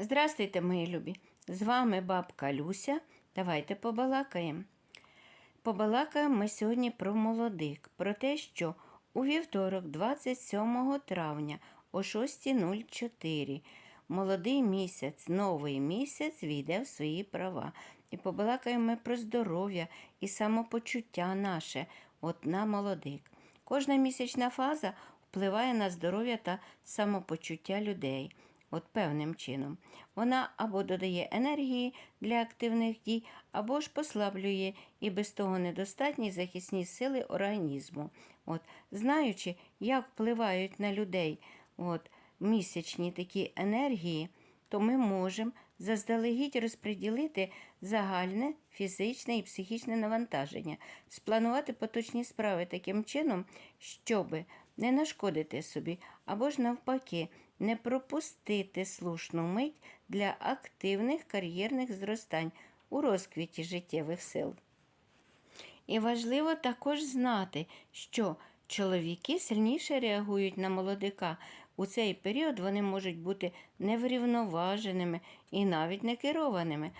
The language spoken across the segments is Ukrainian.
Здрастуйте, мої любі! З вами бабка Люся. Давайте побалакаємо. Побалакаємо ми сьогодні про молодик, про те, що у вівторок, 27 травня о 6.04 молодий місяць, новий місяць війде в свої права. І побалакаємо ми про здоров'я і самопочуття наше, от на молодик. Кожна місячна фаза впливає на здоров'я та самопочуття людей. От певним чином. Вона або додає енергії для активних дій, або ж послаблює і без того недостатні захисні сили організму. От, знаючи, як впливають на людей от, місячні такі енергії, то ми можемо заздалегідь розподілити загальне фізичне і психічне навантаження, спланувати поточні справи таким чином, щоби не нашкодити собі, або ж навпаки, не пропустити слушну мить для активних кар'єрних зростань у розквіті життєвих сил. І важливо також знати, що чоловіки сильніше реагують на молодика. У цей період вони можуть бути неврівноваженими і навіть не керованими.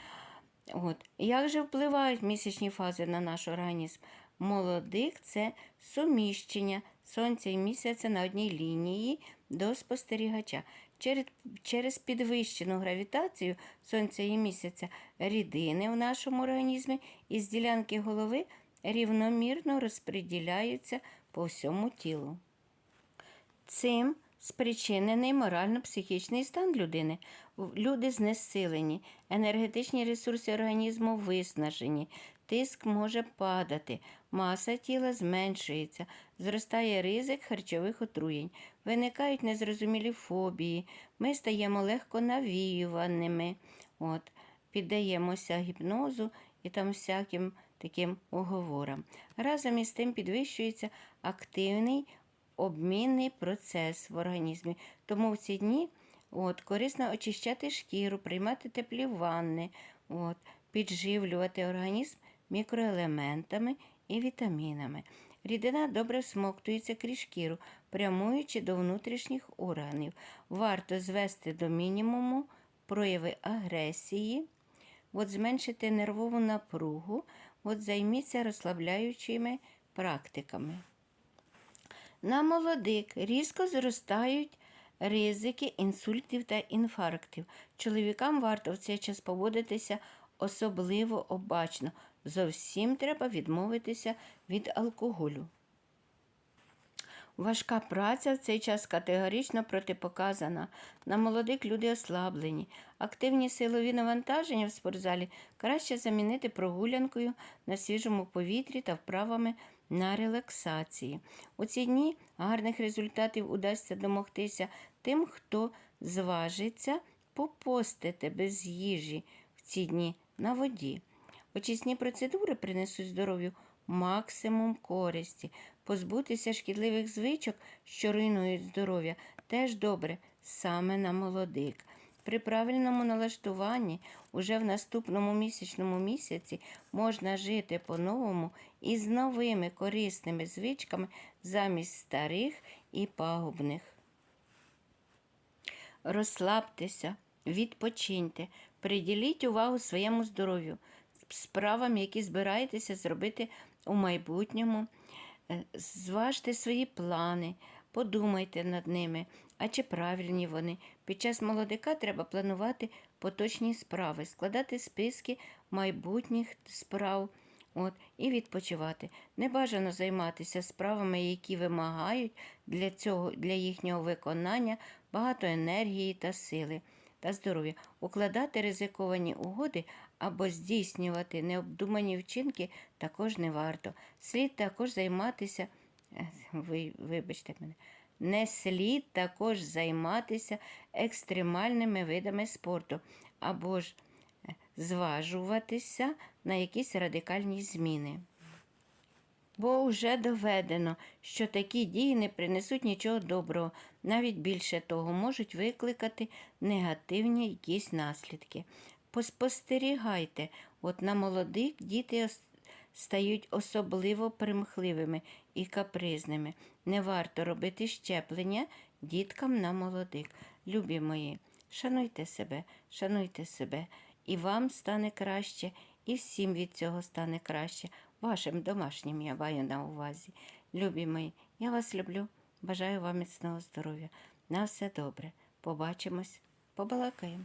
От. Як же впливають місячні фази на наш організм? Молодик це суміщення сонця і місяця на одній лінії до спостерігача. Через, підвищену гравітацію сонця і місяця рідини в нашому організмі із ділянки голови рівномірно розподіляються по всьому тілу. Цим спричинений морально-психічний стан людини. Люди знесилені, енергетичні ресурси організму виснажені, тиск може падати, маса тіла зменшується, зростає ризик харчових отруєнь, виникають незрозумілі фобії, ми стаємо легко навіюваними, от, піддаємося гіпнозу і там всяким таким оговорам. Разом із тим підвищується активний обмінний процес в організмі. Тому в ці дні от, корисно очищати шкіру, приймати теплі ванни, от, підживлювати організм мікроелементами і вітамінами. Рідина добре всмоктується крізь шкіру, прямуючи до внутрішніх органів. Варто звести до мінімуму прояви агресії, от зменшити нервову напругу, от займіться розслабляючими практиками. На молодик різко зростають ризики інсультів та інфарктів. Чоловікам варто в цей час поводитися особливо обачно. Зовсім треба відмовитися від алкоголю. Важка праця в цей час категорично протипоказана. На молодих люди ослаблені. Активні силові навантаження в спортзалі краще замінити прогулянкою на свіжому повітрі та вправами на релаксації. У ці дні гарних результатів удасться домогтися тим, хто зважиться попостити без їжі в ці дні на воді. Очисні процедури принесуть здоров'ю максимум користі. Позбутися шкідливих звичок, що руйнують здоров'я, теж добре саме на молодик. При правильному налаштуванні уже в наступному місячному місяці можна жити по-новому і з новими корисними звичками замість старих і пагубних. Розслабтеся, відпочиньте, приділіть увагу своєму здоров'ю, справам, які збираєтеся зробити у майбутньому. Е, Зважте свої плани, подумайте над ними, а чи правильні вони. Під час молодика треба планувати поточні справи, складати списки майбутніх справ от, і відпочивати. Не бажано займатися справами, які вимагають для, цього, для їхнього виконання багато енергії та сили та здоров'я, укладати ризиковані угоди або здійснювати необдумані вчинки також не варто. Слід також займатися, е, ви, вибачте мене, не слід також займатися екстремальними видами спорту або ж е, зважуватися на якісь радикальні зміни. Бо вже доведено, що такі дії не принесуть нічого доброго, навіть більше того, можуть викликати негативні якісь наслідки. Поспостерігайте, от на молодих діти стають особливо примхливими і капризними. Не варто робити щеплення діткам на молодих. Любі мої, шануйте себе, шануйте себе, і вам стане краще, і всім від цього стане краще. Вашим домашнім я маю на увазі. Любі мої, я вас люблю. Бажаю вам міцного здоров'я. На все добре. Побачимось, побалакаємо.